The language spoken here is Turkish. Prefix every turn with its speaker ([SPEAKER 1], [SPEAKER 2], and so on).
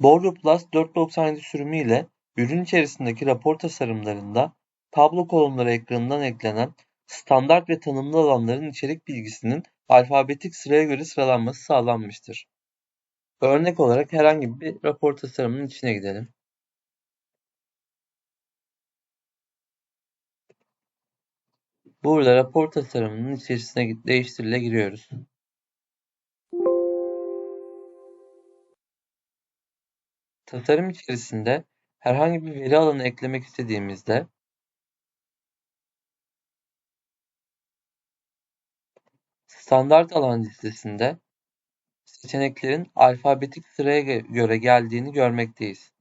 [SPEAKER 1] Borgo Plus 497 sürümü ile ürün içerisindeki rapor tasarımlarında tablo kolonları ekranından eklenen standart ve tanımlı alanların içerik bilgisinin alfabetik sıraya göre sıralanması sağlanmıştır. Örnek olarak herhangi bir rapor tasarımının içine gidelim. Burada rapor tasarımının içerisine değiştirile giriyoruz. Tasarım içerisinde herhangi bir veri alanı eklemek istediğimizde standart alan listesinde seçeneklerin alfabetik sıraya göre geldiğini görmekteyiz.